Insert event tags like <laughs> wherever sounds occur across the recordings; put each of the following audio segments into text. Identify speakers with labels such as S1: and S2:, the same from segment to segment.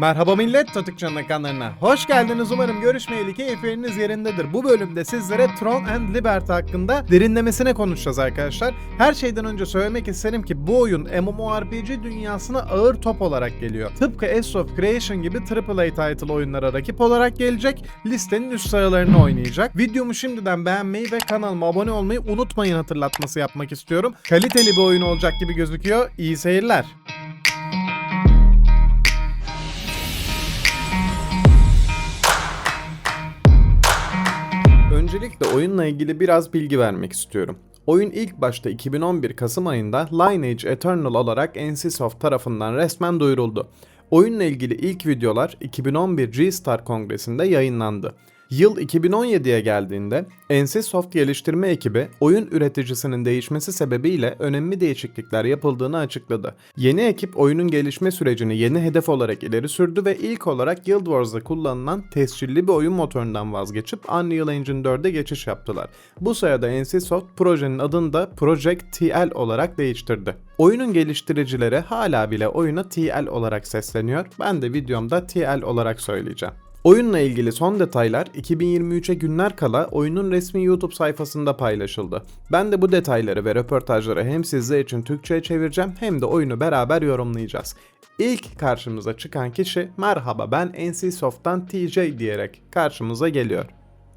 S1: Merhaba millet, Totuk Can'ın kanalına. Hoş geldiniz umarım görüşmeyeli keyifleriniz yerindedir. Bu bölümde sizlere Tron and Liberty hakkında derinlemesine konuşacağız arkadaşlar. Her şeyden önce söylemek isterim ki bu oyun MMORPG dünyasına ağır top olarak geliyor. Tıpkı Ace of Creation gibi AAA title oyunlara rakip olarak gelecek, listenin üst sıralarını oynayacak. Videomu şimdiden beğenmeyi ve kanalıma abone olmayı unutmayın hatırlatması yapmak istiyorum. Kaliteli bir oyun olacak gibi gözüküyor. İyi seyirler. Öncelikle oyunla ilgili biraz bilgi vermek istiyorum. Oyun ilk başta 2011 Kasım ayında Lineage Eternal olarak NCSoft tarafından resmen duyuruldu. Oyunla ilgili ilk videolar 2011 G-Star Kongresi'nde yayınlandı. Yıl 2017'ye geldiğinde NCSoft geliştirme ekibi oyun üreticisinin değişmesi sebebiyle önemli değişiklikler yapıldığını açıkladı. Yeni ekip oyunun gelişme sürecini yeni hedef olarak ileri sürdü ve ilk olarak Guild Wars'da kullanılan tescilli bir oyun motorundan vazgeçip Unreal Engine 4'e geçiş yaptılar. Bu sayede NCSoft projenin adını da Project TL olarak değiştirdi. Oyunun geliştiricileri hala bile oyuna TL olarak sesleniyor. Ben de videomda TL olarak söyleyeceğim. Oyunla ilgili son detaylar 2023'e günler kala oyunun resmi YouTube sayfasında paylaşıldı. Ben de bu detayları ve röportajları hem sizler için Türkçe'ye çevireceğim hem de oyunu beraber yorumlayacağız. İlk karşımıza çıkan kişi merhaba ben NCSoft'tan TJ diyerek karşımıza geliyor.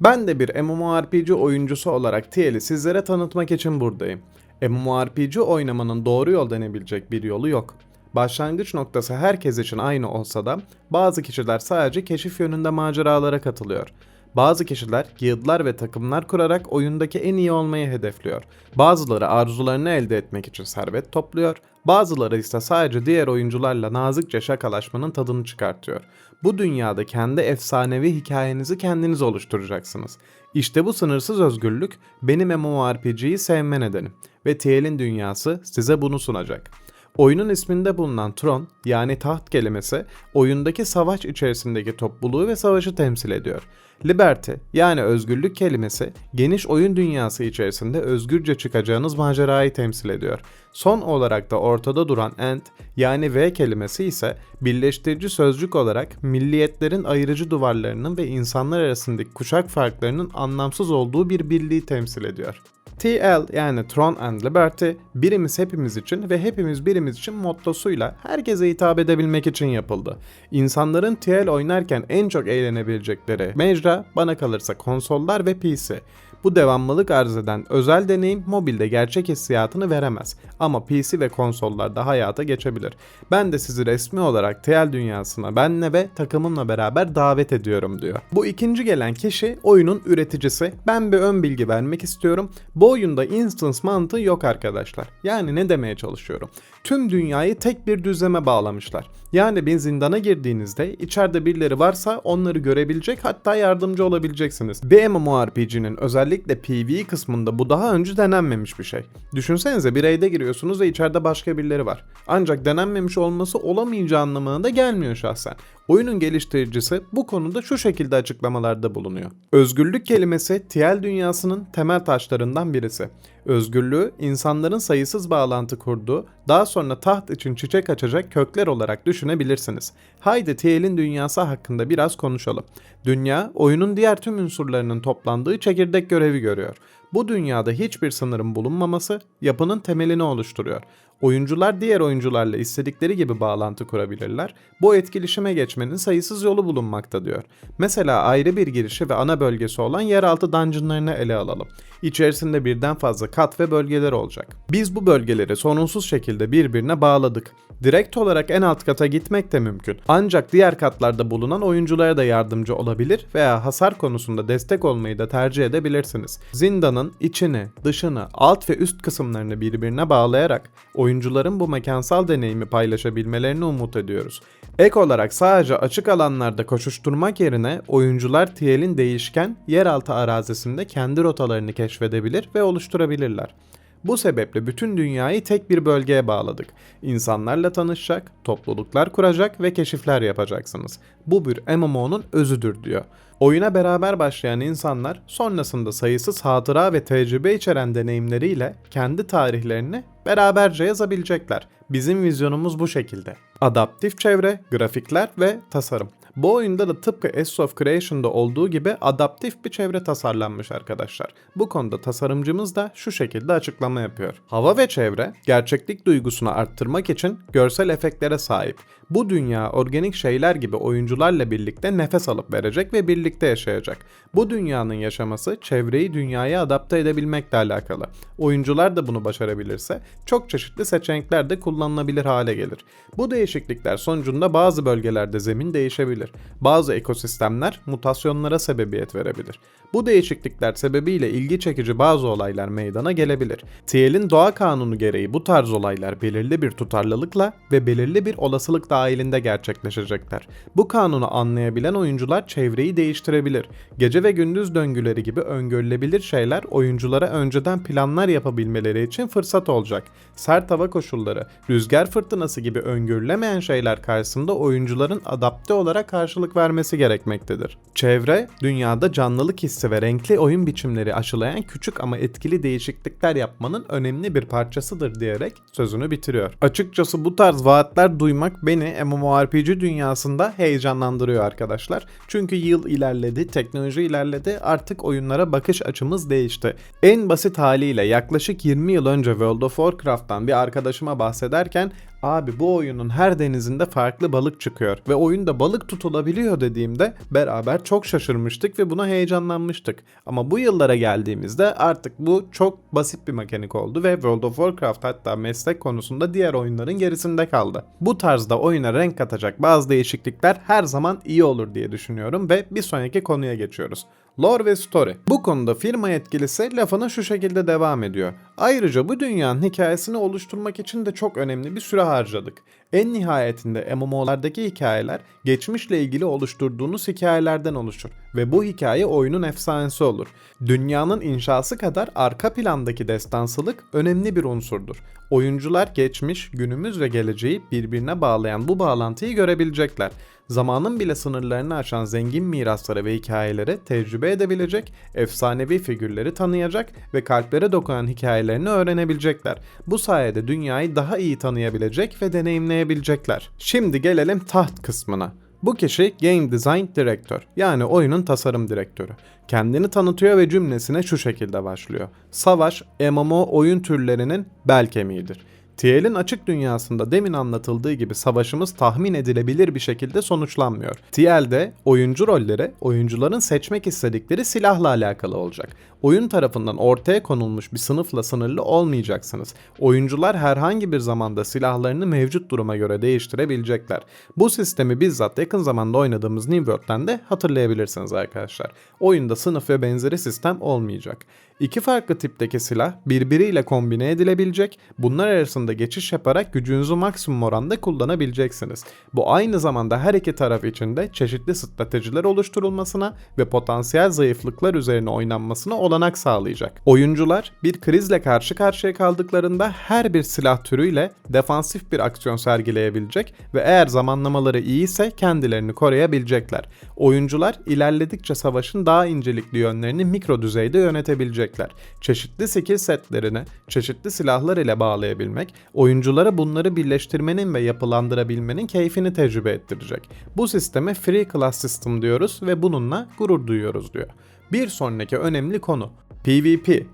S1: Ben de bir MMORPG oyuncusu olarak TL'i sizlere tanıtmak için buradayım. MMORPG oynamanın doğru yol denebilecek bir yolu yok. Başlangıç noktası herkes için aynı olsa da bazı kişiler sadece keşif yönünde maceralara katılıyor. Bazı kişiler guildlar ve takımlar kurarak oyundaki en iyi olmayı hedefliyor. Bazıları arzularını elde etmek için servet topluyor. Bazıları ise sadece diğer oyuncularla nazikçe şakalaşmanın tadını çıkartıyor. Bu dünyada kendi efsanevi hikayenizi kendiniz oluşturacaksınız. İşte bu sınırsız özgürlük benim MMORPG'yi sevme nedenim ve TL'in dünyası size bunu sunacak. Oyunun isminde bulunan tron yani taht kelimesi oyundaki savaş içerisindeki topluluğu ve savaşı temsil ediyor. Liberty yani özgürlük kelimesi geniş oyun dünyası içerisinde özgürce çıkacağınız macerayı temsil ediyor. Son olarak da ortada duran and yani V kelimesi ise birleştirici sözcük olarak milliyetlerin ayırıcı duvarlarının ve insanlar arasındaki kuşak farklarının anlamsız olduğu bir birliği temsil ediyor. TL yani Tron and Liberty birimiz hepimiz için ve hepimiz birimiz için mottosuyla herkese hitap edebilmek için yapıldı. İnsanların TL oynarken en çok eğlenebilecekleri mecra bana kalırsa konsollar ve PC. Bu devamlılık arz eden özel deneyim mobilde gerçek hissiyatını veremez ama PC ve konsollarda hayata geçebilir. Ben de sizi resmi olarak TL dünyasına benle ve takımımla beraber davet ediyorum diyor. Bu ikinci gelen kişi oyunun üreticisi. Ben bir ön bilgi vermek istiyorum. Bu oyunda instance mantığı yok arkadaşlar. Yani ne demeye çalışıyorum? Tüm dünyayı tek bir düzleme bağlamışlar. Yani bir zindana girdiğinizde içeride birileri varsa onları görebilecek hatta yardımcı olabileceksiniz. Bir MMORPG'nin özellikle PvE kısmında bu daha önce denenmemiş bir şey. Düşünsenize bir raid'e giriyorsunuz ve içeride başka birileri var. Ancak denenmemiş olması olamayacağı anlamına da gelmiyor şahsen. Oyunun geliştiricisi bu konuda şu şekilde açıklamalarda bulunuyor. Özgürlük kelimesi TL dünyasının temel taşlarından birisi. Özgürlüğü insanların sayısız bağlantı kurduğu, daha sonra taht için çiçek açacak kökler olarak düşünebilirsiniz. Haydi TL'in dünyası hakkında biraz konuşalım. Dünya, oyunun diğer tüm unsurlarının toplandığı çekirdek görevi görüyor. Bu dünyada hiçbir sınırın bulunmaması yapının temelini oluşturuyor. Oyuncular diğer oyuncularla istedikleri gibi bağlantı kurabilirler. Bu etkileşime geçmenin sayısız yolu bulunmakta diyor. Mesela ayrı bir girişi ve ana bölgesi olan yeraltı dungeonlarını ele alalım. İçerisinde birden fazla kat ve bölgeler olacak. Biz bu bölgeleri sorunsuz şekilde birbirine bağladık. Direkt olarak en alt kata gitmek de mümkün. Ancak diğer katlarda bulunan oyunculara da yardımcı olabilir veya hasar konusunda destek olmayı da tercih edebilirsiniz. Zindanın içini, dışını, alt ve üst kısımlarını birbirine bağlayarak oyuncuların bu mekansal deneyimi paylaşabilmelerini umut ediyoruz. Ek olarak sadece açık alanlarda koşuşturmak yerine oyuncular TL'in değişken yeraltı arazisinde kendi rotalarını keşfedebilir ve oluşturabilirler. Bu sebeple bütün dünyayı tek bir bölgeye bağladık. İnsanlarla tanışacak, topluluklar kuracak ve keşifler yapacaksınız. Bu bir MMO'nun özüdür diyor. Oyuna beraber başlayan insanlar sonrasında sayısız hatıra ve tecrübe içeren deneyimleriyle kendi tarihlerini beraberce yazabilecekler. Bizim vizyonumuz bu şekilde. Adaptif çevre, grafikler ve tasarım. Bu oyunda da tıpkı Ace of Creation'da olduğu gibi adaptif bir çevre tasarlanmış arkadaşlar. Bu konuda tasarımcımız da şu şekilde açıklama yapıyor. Hava ve çevre gerçeklik duygusunu arttırmak için görsel efektlere sahip. Bu dünya organik şeyler gibi oyuncularla birlikte nefes alıp verecek ve birlikte yaşayacak. Bu dünyanın yaşaması çevreyi dünyaya adapte edebilmekle alakalı. Oyuncular da bunu başarabilirse çok çeşitli seçenekler de kullanılabilir hale gelir. Bu değişiklikler sonucunda bazı bölgelerde zemin değişebilir. Bazı ekosistemler mutasyonlara sebebiyet verebilir. Bu değişiklikler sebebiyle ilgi çekici bazı olaylar meydana gelebilir. TL'in doğa kanunu gereği bu tarz olaylar belirli bir tutarlılıkla ve belirli bir olasılık dahilinde gerçekleşecekler. Bu kanunu anlayabilen oyuncular çevreyi değiştirebilir. Gece ve gündüz döngüleri gibi öngörülebilir şeyler oyunculara önceden planlar yapabilmeleri için fırsat olacak. Sert hava koşulları, rüzgar fırtınası gibi öngörülemeyen şeyler karşısında oyuncuların adapte olarak karşılık vermesi gerekmektedir. Çevre, dünyada canlılık hissi ve renkli oyun biçimleri aşılayan küçük ama etkili değişiklikler yapmanın önemli bir parçasıdır diyerek sözünü bitiriyor. Açıkçası bu tarz vaatler duymak beni MMORPG dünyasında heyecanlandırıyor arkadaşlar. Çünkü yıl ilerledi, teknoloji ilerledi, artık oyunlara bakış açımız değişti. En basit haliyle yaklaşık 20 yıl önce World of Warcraft'tan bir arkadaşıma bahsederken Abi bu oyunun her denizinde farklı balık çıkıyor ve oyunda balık tutulabiliyor dediğimde beraber çok şaşırmıştık ve buna heyecanlanmıştık. Ama bu yıllara geldiğimizde artık bu çok basit bir mekanik oldu ve World of Warcraft hatta meslek konusunda diğer oyunların gerisinde kaldı. Bu tarzda oyuna renk katacak bazı değişiklikler her zaman iyi olur diye düşünüyorum ve bir sonraki konuya geçiyoruz. Lore ve Story. Bu konuda firma yetkilisi lafına şu şekilde devam ediyor. Ayrıca bu dünyanın hikayesini oluşturmak için de çok önemli bir süre harcadık. En nihayetinde MMO'lardaki hikayeler geçmişle ilgili oluşturduğunuz hikayelerden oluşur ve bu hikaye oyunun efsanesi olur. Dünyanın inşası kadar arka plandaki destansılık önemli bir unsurdur. Oyuncular geçmiş, günümüz ve geleceği birbirine bağlayan bu bağlantıyı görebilecekler zamanın bile sınırlarını aşan zengin mirasları ve hikayeleri tecrübe edebilecek, efsanevi figürleri tanıyacak ve kalplere dokunan hikayelerini öğrenebilecekler. Bu sayede dünyayı daha iyi tanıyabilecek ve deneyimleyebilecekler. Şimdi gelelim taht kısmına. Bu kişi Game Design Director yani oyunun tasarım direktörü. Kendini tanıtıyor ve cümlesine şu şekilde başlıyor. Savaş, MMO oyun türlerinin bel kemiğidir. TL'in açık dünyasında demin anlatıldığı gibi savaşımız tahmin edilebilir bir şekilde sonuçlanmıyor. TL'de oyuncu rolleri oyuncuların seçmek istedikleri silahla alakalı olacak. Oyun tarafından ortaya konulmuş bir sınıfla sınırlı olmayacaksınız. Oyuncular herhangi bir zamanda silahlarını mevcut duruma göre değiştirebilecekler. Bu sistemi bizzat yakın zamanda oynadığımız New World'den de hatırlayabilirsiniz arkadaşlar. Oyunda sınıf ve benzeri sistem olmayacak. İki farklı tipteki silah birbiriyle kombine edilebilecek, bunlar arasında geçiş yaparak gücünüzü maksimum oranda kullanabileceksiniz. Bu aynı zamanda her iki taraf için de çeşitli stratejiler oluşturulmasına ve potansiyel zayıflıklar üzerine oynanmasına olanak sağlayacak. Oyuncular bir krizle karşı karşıya kaldıklarında her bir silah türüyle defansif bir aksiyon sergileyebilecek ve eğer zamanlamaları iyi ise kendilerini koruyabilecekler. Oyuncular ilerledikçe savaşın daha incelikli yönlerini mikro düzeyde yönetebilecek edecekler. Çeşitli skill setlerini çeşitli silahlar ile bağlayabilmek, oyunculara bunları birleştirmenin ve yapılandırabilmenin keyfini tecrübe ettirecek. Bu sisteme Free Class System diyoruz ve bununla gurur duyuyoruz diyor. Bir sonraki önemli konu PvP.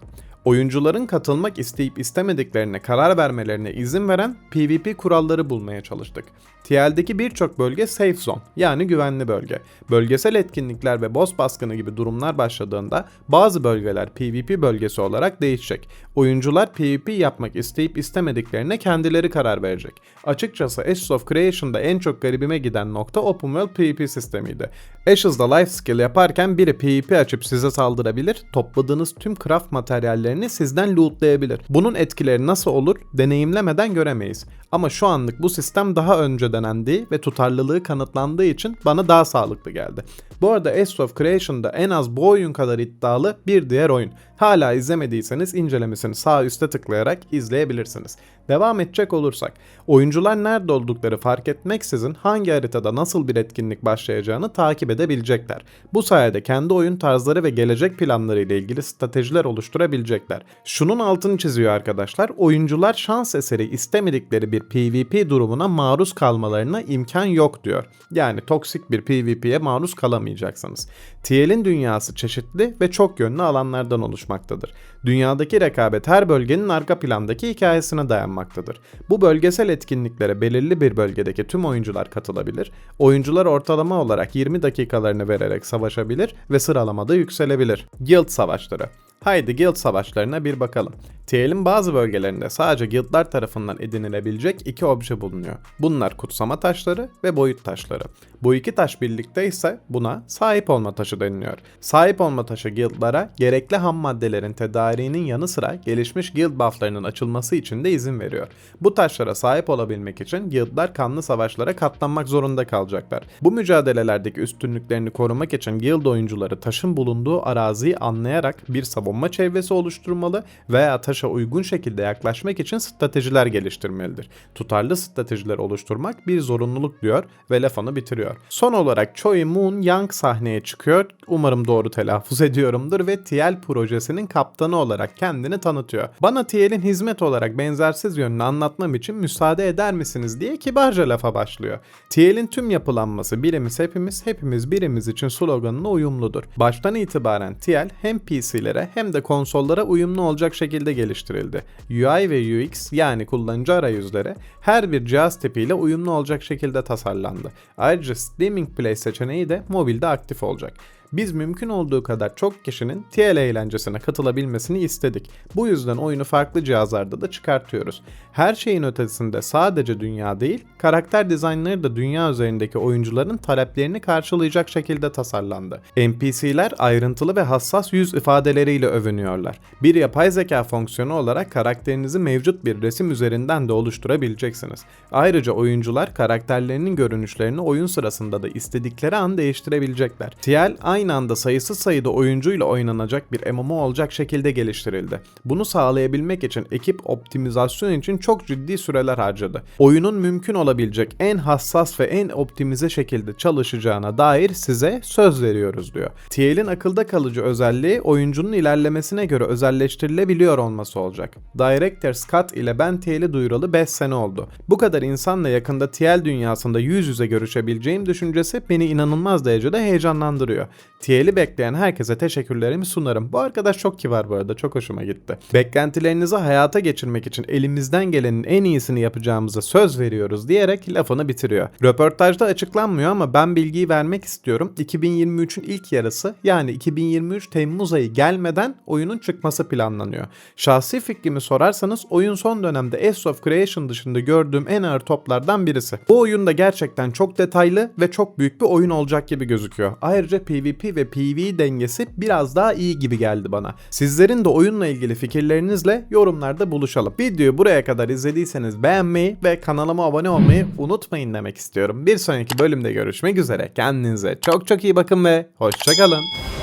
S1: Oyuncuların katılmak isteyip istemediklerine karar vermelerine izin veren PvP kuralları bulmaya çalıştık. TL'deki birçok bölge safe zone yani güvenli bölge. Bölgesel etkinlikler ve boss baskını gibi durumlar başladığında bazı bölgeler PvP bölgesi olarak değişecek. Oyuncular PvP yapmak isteyip istemediklerine kendileri karar verecek. Açıkçası Ashes of Creation'da en çok garibime giden nokta Open World PvP sistemiydi. Ashes'da life skill yaparken biri PvP açıp size saldırabilir, topladığınız tüm craft materyallerini sizden lootlayabilir. Bunun etkileri nasıl olur deneyimlemeden göremeyiz. Ama şu anlık bu sistem daha önceden denendiği ve tutarlılığı kanıtlandığı için bana daha sağlıklı geldi. Bu arada Ace of Creation'da en az bu oyun kadar iddialı bir diğer oyun Hala izlemediyseniz incelemesini sağ üstte tıklayarak izleyebilirsiniz. Devam edecek olursak, oyuncular nerede oldukları fark etmeksizin hangi haritada nasıl bir etkinlik başlayacağını takip edebilecekler. Bu sayede kendi oyun tarzları ve gelecek planları ile ilgili stratejiler oluşturabilecekler. Şunun altını çiziyor arkadaşlar, oyuncular şans eseri istemedikleri bir PvP durumuna maruz kalmalarına imkan yok diyor. Yani toksik bir PvP'ye maruz kalamayacaksınız. TL'in dünyası çeşitli ve çok yönlü alanlardan oluşmaktadır. Dünyadaki rekabet her bölgenin arka plandaki hikayesine dayanmaktadır. Bu bölgesel etkinliklere belirli bir bölgedeki tüm oyuncular katılabilir. Oyuncular ortalama olarak 20 dakikalarını vererek savaşabilir ve sıralamada yükselebilir. Guild savaşları Haydi guild savaşlarına bir bakalım. TL'in bazı bölgelerinde sadece guildlar tarafından edinilebilecek iki obje bulunuyor. Bunlar kutsama taşları ve boyut taşları. Bu iki taş birlikte ise buna sahip olma taşı deniliyor. Sahip olma taşı guildlara gerekli ham maddelerin tedariğinin yanı sıra gelişmiş guild bufflarının açılması için de izin veriyor. Bu taşlara sahip olabilmek için guildlar kanlı savaşlara katlanmak zorunda kalacaklar. Bu mücadelelerdeki üstünlüklerini korumak için guild oyuncuları taşın bulunduğu araziyi anlayarak bir savunma çevresi oluşturmalı veya taşa uygun şekilde yaklaşmak için stratejiler geliştirmelidir. Tutarlı stratejiler oluşturmak bir zorunluluk diyor ve lafını bitiriyor. Son olarak Choi Moon Young sahneye çıkıyor. Umarım doğru telaffuz <laughs> ediyorumdur ve TL projesinin kaptanı olarak kendini tanıtıyor. Bana TL'in hizmet olarak benzersiz yönünü anlatmam için müsaade eder misiniz diye kibarca lafa başlıyor. TL'in tüm yapılanması birimiz hepimiz, hepimiz birimiz için sloganına uyumludur. Baştan itibaren TL hem PC'lere hem de konsollara uyumlu olacak şekilde geliştirildi. UI ve UX yani kullanıcı arayüzleri her bir cihaz tipiyle uyumlu olacak şekilde tasarlandı. Ayrıca Streaming Play seçeneği de mobilde aktif olacak. Biz mümkün olduğu kadar çok kişinin TL eğlencesine katılabilmesini istedik. Bu yüzden oyunu farklı cihazlarda da çıkartıyoruz. Her şeyin ötesinde sadece dünya değil, karakter dizaynları da dünya üzerindeki oyuncuların taleplerini karşılayacak şekilde tasarlandı. NPC'ler ayrıntılı ve hassas yüz ifadeleriyle övünüyorlar. Bir yapay zeka fonksiyonu olarak karakterinizi mevcut bir resim üzerinden de oluşturabileceksiniz. Ayrıca oyuncular karakterlerinin görünüşlerini oyun sırasında da istedikleri an değiştirebilecekler. TL aynı anda sayısız sayıda oyuncuyla oynanacak bir MMO olacak şekilde geliştirildi. Bunu sağlayabilmek için ekip optimizasyon için çok ciddi süreler harcadı. Oyunun mümkün olabilecek en hassas ve en optimize şekilde çalışacağına dair size söz veriyoruz diyor. TL'in akılda kalıcı özelliği oyuncunun ilerlemesine göre özelleştirilebiliyor olması olacak. Director Scott ile ben TL'i duyuralı 5 sene oldu. Bu kadar insanla yakında TL dünyasında yüz yüze görüşebileceğim düşüncesi beni inanılmaz derecede heyecanlandırıyor. TL'i bekleyen herkese teşekkürlerimi sunarım. Bu arkadaş çok kibar bu arada çok hoşuma gitti. Beklentilerinizi hayata geçirmek için elimizden gelenin en iyisini yapacağımıza söz veriyoruz diyerek lafını bitiriyor. Röportajda açıklanmıyor ama ben bilgiyi vermek istiyorum. 2023'ün ilk yarısı yani 2023 Temmuz ayı gelmeden oyunun çıkması planlanıyor. Şahsi fikrimi sorarsanız oyun son dönemde Ace of Creation dışında gördüğüm en ağır toplardan birisi. Bu oyun da gerçekten çok detaylı ve çok büyük bir oyun olacak gibi gözüküyor. Ayrıca PvP ve PvE dengesi biraz daha iyi gibi geldi bana. Sizlerin de oyunla ilgili fikirlerinizle yorumlarda buluşalım. Videoyu buraya kadar izlediyseniz beğenmeyi ve kanalıma abone olmayı unutmayın demek istiyorum. Bir sonraki bölümde görüşmek üzere. Kendinize çok çok iyi bakın ve hoşçakalın.